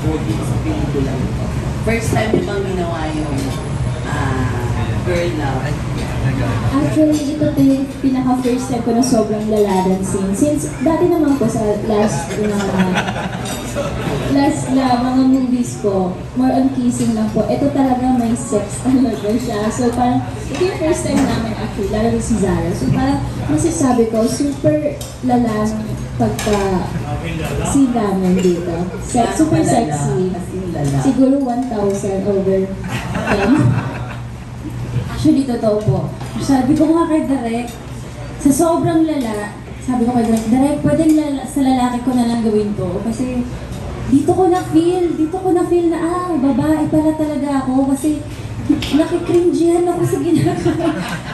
mabuti sa pelikula ito? First time niyo bang ginawa yung ah, girl love? Actually, ito to yung pinaka-first time ko na sobrang laladan scene. Since dati naman ko sa last na last na mga movies ko, more on kissing lang po. Ito talaga may sex talaga siya. So parang, ito yung first time namin actually, lalo na si Zara. So parang masasabi ko, super lala ng pagka scene namin dito. Sex, super sexy. Siguro 1,000 over 10. Actually, totoo po. Sabi ko nga kay Direk, sa sobrang lala, sabi ko kay Direk, Direk, pwedeng lala, sa lalaki ko na lang gawin to. Kasi dito ko na-feel, dito ko na-feel na, ah, babae pala talaga ako. Kasi nakikringehan ako sa ginagawa.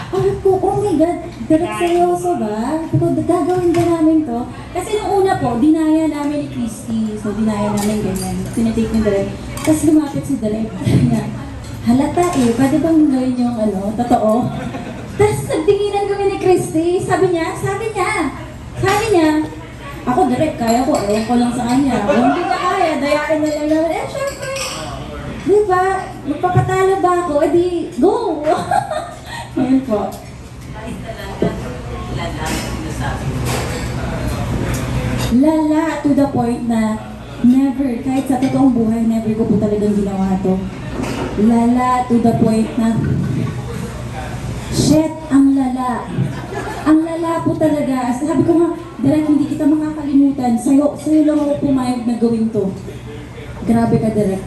Sabi ko, oh my God, Direk, seryoso ba? Sabi ko, gagawin ba namin to? Kasi nung una po, dinaya namin ni Christy. So, dinaya namin ganyan. Tinitake ni Direk. Tapos lumapit si Direk. Halata eh, pwede bang gawin yung ano, totoo? Tapos nagtinginan kami ni Christy. Sabi niya, sabi niya, sabi niya, ako direct, kaya ko, ewan ko lang sa kanya. Kung hindi ka kaya, dayain na lang naman. Eh, syempre, di ba, magpapatalo ako? Eh di, go! Ayun po. Kahit talaga lala sinasabi mo. Lala to the point na never, kahit sa totoong buhay, never ko po talagang ginawa to. Lala to the point na, shit, ang lala. Ang lala po talaga. Sabi ko nga, Direk, hindi kita makakalimutan. Sa'yo, sa'yo lang ako pumayag na gawin to. Grabe ka, Direk.